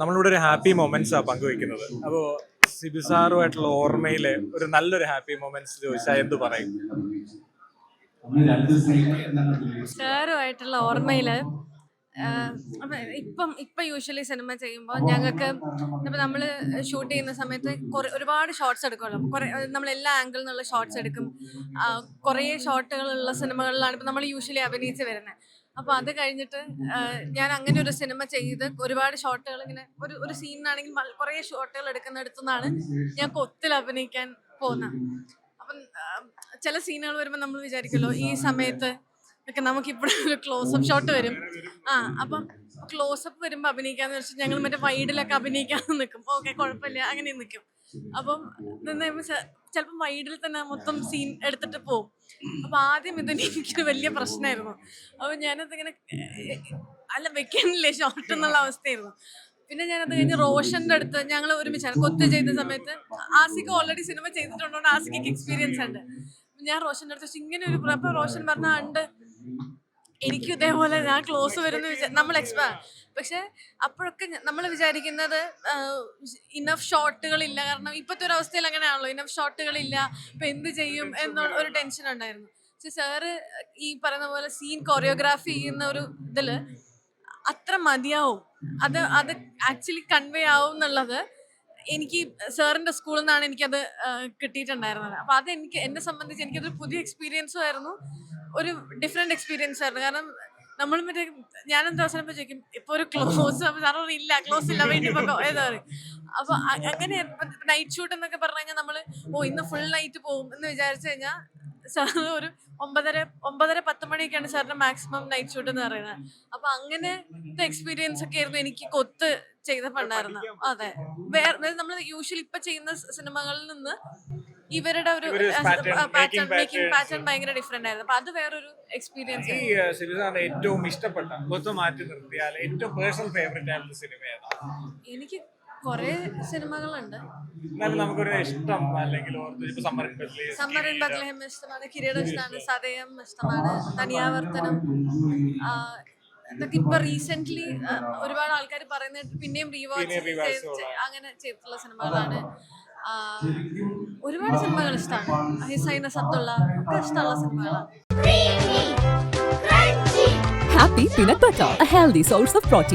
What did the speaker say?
നമ്മളിവിടെ ഒരു happy moments ആ പങ്കുവെക്കുന്നത്. അപ്പോൾ സിബി സാറുമായിട്ടുള്ള ഓർമ്മയിലെ ഒരു നല്ലൊരു ഹാപ്പി മൊമെന്റ്സ് ചോദിച്ചാൽ എന്ത് പറയും? സാറുമായിട്ടുള്ള ഓർമ്മയിൽ ഇപ്പം ഇപ്പം യൂഷ്വലി സിനിമ ചെയ്യുമ്പോൾ ഞങ്ങൾക്ക് ഇപ്പം നമ്മൾ ഷൂട്ട് ചെയ്യുന്ന സമയത്ത് കുറേ ഒരുപാട് ഷോർട്സ് എടുക്കുമല്ലോ. കുറേ നമ്മൾ എല്ലാ ആംഗിളിൽ നിന്നുള്ള ഷോർട്സ് എടുക്കും. കുറേ ഷോട്ടുകളുള്ള സിനിമകളിലാണ് ഇപ്പം നമ്മൾ യൂഷ്വലി അഭിനയിച്ച് വരുന്നത് അപ്പോൾ അത് കഴിഞ്ഞിട്ട് ഞാൻ അങ്ങനെ ഒരു സിനിമ ചെയ്ത് ഒരുപാട് ഷോട്ടുകൾ ഇങ്ങനെ ഒരു ഒരു സീനിനാണെങ്കിൽ കുറേ ഷോട്ടുകൾ എടുക്കുന്നിടത്തുനിന്നാണ് ഞാൻ കൊത്തിൽ അഭിനയിക്കാൻ പോകുന്നത് അപ്പം ചില സീനുകൾ വരുമ്പോൾ നമ്മൾ വിചാരിക്കുമല്ലോ ഈ സമയത്ത് ഒക്കെ നമുക്ക് ഇപ്പോഴും ഒരു ക്ലോസപ്പ് ഷോട്ട് വരും. ആ അപ്പം ക്ലോസപ്പ് വരുമ്പോൾ അഭിനയിക്കാന്ന് വെച്ചാൽ ഞങ്ങൾ മറ്റേ വൈഡിലൊക്കെ അഭിനയിക്കാൻ നിൽക്കും. ഓക്കെ കുഴപ്പമില്ല അങ്ങനെ നിൽക്കും. അപ്പം നിന്ന് ചിലപ്പം വൈഡിൽ തന്നെ മൊത്തം സീൻ എടുത്തിട്ട് പോകും അപ്പം ആദ്യം ഇത് എനിക്കൊരു വലിയ പ്രശ്നമായിരുന്നു അപ്പം ഞാനത് ഇങ്ങനെ അല്ല വെക്കാനില്ലേ ഷോർട്ട് എന്നുള്ള അവസ്ഥയായിരുന്നു. പിന്നെ ഞാനത് കഴിഞ്ഞ് റോഷന്റെ അടുത്ത് ഞങ്ങൾ ഒരുമിച്ചാണ് കൊത്ത് ചെയ്യുന്ന സമയത്ത് ആസിക്ക് ഓൾറെഡി സിനിമ ചെയ്തിട്ടുണ്ടോ ആസിക്ക് എക്സ്പീരിയൻസ് ഉണ്ട്. ഞാൻ റോഷന്റെ അടുത്ത് ഇങ്ങനെ ഒരു റോഷൻ പറഞ്ഞ ഉണ്ട് എനിക്കും ഇതേപോലെ ഞാൻ ക്ലോസ് വരുന്ന നമ്മൾ എക്സ്പാ പക്ഷെ അപ്പോഴൊക്കെ നമ്മൾ വിചാരിക്കുന്നത് ഇനഫ് ഷോട്ടുകൾ ഇല്ല. കാരണം ഇപ്പോഴത്തെ ഒരു അവസ്ഥയിൽ അങ്ങനെയാണല്ലോ. ഇനഫ് ഷോട്ടുകൾ ഇല്ല. ഇപ്പൊ എന്ത് ചെയ്യും എന്നുള്ള ഒരു ടെൻഷൻ ഉണ്ടായിരുന്നു. പക്ഷെ സാറ് ഈ പറയുന്ന പോലെ സീൻ കൊറിയോഗ്രാഫി ചെയ്യുന്ന ഒരു ഇതിൽ അത്ര മതിയാവും. അത് അത് ആക്ച്വലി കൺവേ ആവും എന്നുള്ളത് എനിക്ക് സാറിന്റെ സ്കൂളിൽ നിന്നാണ് എനിക്കത് കിട്ടിയിട്ടുണ്ടായിരുന്നത്. അപ്പൊ അത് എനിക്ക് എന്നെ സംബന്ധിച്ച് എനിക്കതൊരു പുതിയ എക്സ്പീരിയൻസും ആയിരുന്നു. ഒരു ഡിഫറെന്റ് എക്സ്പീരിയൻസ് ആയിരുന്നു. കാരണം നമ്മൾ മറ്റേ ഞാൻ എന്താ അവസരം ചോദിക്കും ഇപ്പൊ ഒരു ക്ലോസ് അപ്പൊ സാറ് പറയും, ഇല്ല ക്ലോസ് ഇല്ല വേണ്ടി ഏതാ പറയും. അപ്പൊ അങ്ങനെ നൈറ്റ് ഷൂട്ട് എന്നൊക്കെ പറഞ്ഞു കഴിഞ്ഞാൽ നമ്മൾ ഓ ഇന്ന് ഫുൾ നൈറ്റ് പോകും എന്ന് വിചാരിച്ചു കഴിഞ്ഞാൽ സാറ് ഒരു ഒമ്പതര ഒമ്പതര പത്ത് മണിയൊക്കെയാണ് സാറിന്റെ മാക്സിമം നൈറ്റ് ഷൂട്ട് എന്ന് പറയുന്നത്. അപ്പൊ അങ്ങനെ എക്സ്പീരിയൻസ് ഒക്കെ ആയിരുന്നു എനിക്ക് കൊത്ത് ചെയ്ത പണ്ടായിരുന്നു. അതെ. വേറെ നമ്മൾ യൂഷ്വലി ഇപ്പൊ ചെയ്യുന്ന സിനിമകളിൽ നിന്ന് ഇവരുടെ ഒരു പാറ്റേൺ മേക്കിംഗ് പാറ്റേൺ ഭയങ്കര ഡിഫറെന്റ് ആയിരുന്നു. അപ്പൊ അത് വേറൊരു എക്സ്പീരിയൻസ് ഈ സിനിമ ഏറ്റവും ഇഷ്ടപ്പെട്ട മൊത്തം മാറ്റി നിർത്തിയാൽ ഏറ്റവും പേഴ്സണൽ ഫേവറേറ്റ് ആയിട്ടുള്ള സിനിമ എനിക്ക് കുറെ സിനിമകളുണ്ട്. നമുക്കൊരു ഇഷ്ടം അല്ലെങ്കിൽ ഇൻ ബത്ലഹേം ഇഷ്ടമാണ്. കിരീടം ഇഷ്ടമാണ്. സതയം ഇഷ്ടമാണ്. തനിയാവർത്തനം. ഇതൊക്കെ ഇപ്പൊ റീസെന്റ് ഒരുപാട് ആൾക്കാർ പറയുന്നത് പിന്നെയും റീവാച്ച്. അങ്ങനെ ചെയ്തിട്ടുള്ള സിനിമകളാണ്. ഒരുപാട് സിനിമകൾ ഇഷ്ടമാണ് ഹിസൈന സത്തുള്ള ഒക്കെ ഇഷ്ടമുള്ള സിനിമകളാണ് Happy Peanut Butter, a healthy source of protein.